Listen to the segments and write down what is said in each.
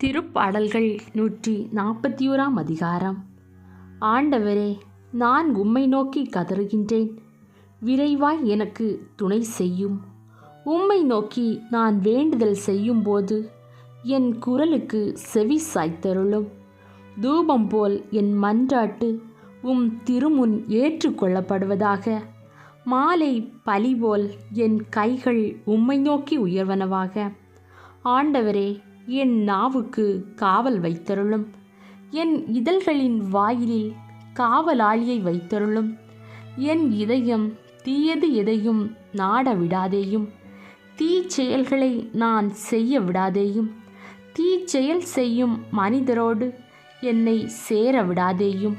திருப்பாடல்கள் நூற்றி நாற்பத்தி ஓராம் அதிகாரம். ஆண்டவரே நான் உம்மை நோக்கி கதறுகின்றேன். விரைவாய் எனக்கு துணை செய்யும். உம்மை நோக்கி நான் வேண்டுதல் செய்யும்போது என் குரலுக்கு செவி சாய்த்தருளும். தூபம் போல் என் மன்றாட்டு உம் திருமுன் ஏற்றுக்கொள்ளப்படுவதாக. மாலை பலி போல் என் கைகள் உம்மை நோக்கி உயர்வனவாக. ஆண்டவரே என் நாவுக்கு காவல் வைத்தருளும். என் இதழ்களின் வாயிலில் காவலாளியை வைத்தருளும். என் இதயம் தீயது எதையும் நாட விடாதேயும் தீச்செயல்களை நான் செய்ய விடாதேயும். தீச்செயல் செய்யும் மனிதரோடு என்னை சேர விடாதேயும்.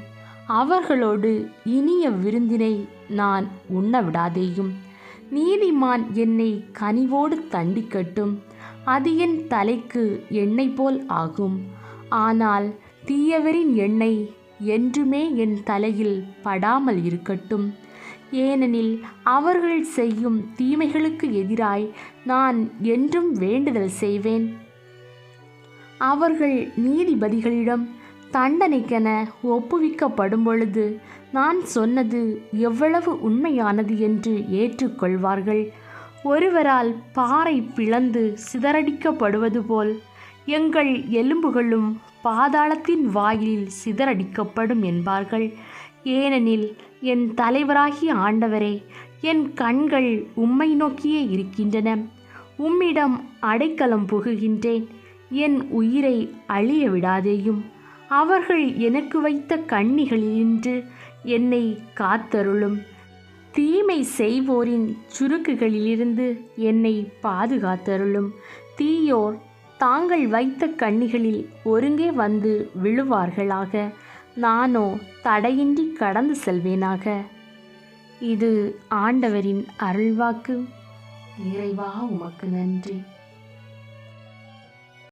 அவர்களோடு இனிய விருந்தினை நான் உண்ண விடாதேயும். நீதிமான் என்னை கனிவோடு தண்டிக்கட்டும். அது என் தலைக்கு எண்ணெய் போல் ஆகும். ஆனால் தீயவரின் எண்ணெய் என்றுமே என் தலையில் படாமல் இருக்கட்டும். ஏனெனில் அவர்கள் செய்யும் தீமைகளுக்கு எதிராய் நான் என்றும் வேண்டுதல் செய்வேன். அவர்கள் நீதிபதிகளிடம் தண்டனைக்கென ஒப்புவிக்கப்படும் பொழுது நான் சொன்னது எவ்வளவு உண்மையானது என்று ஏற்றுக்கொள்வார்கள். ஒருவரால் பாறை பிளந்து சிதறடிக்கப்படுவது போல் எங்கள் எலும்புகளும் பாதாளத்தின் வாயிலில் சிதறடிக்கப்படும் என்பார்கள். ஏனெனில் என் தலைவராகிய ஆண்டவரே என் கண்கள் உம்மை நோக்கியே இருக்கின்றன. உம்மிடம் அடைக்கலம் புகுகின்றேன். என் உயிரை அழிய விடாதேயும். அவர்கள் எனக்கு வைத்த கண்ணிகளினின்று என்னை காத்தருளும். தீமை செய்வோரின் சுருக்குகளிலிருந்து என்னை பாதுகாத்தருளும். தீயோர் தாங்கள் வைத்த கண்ணிகளில் ஒருங்கே வந்து விழுவார்களாக. நானோ தடையின்றி கடந்து செல்வேனாக. இது ஆண்டவரின் அருள்வாக்கு. இறைவா உமக்கு நன்றி.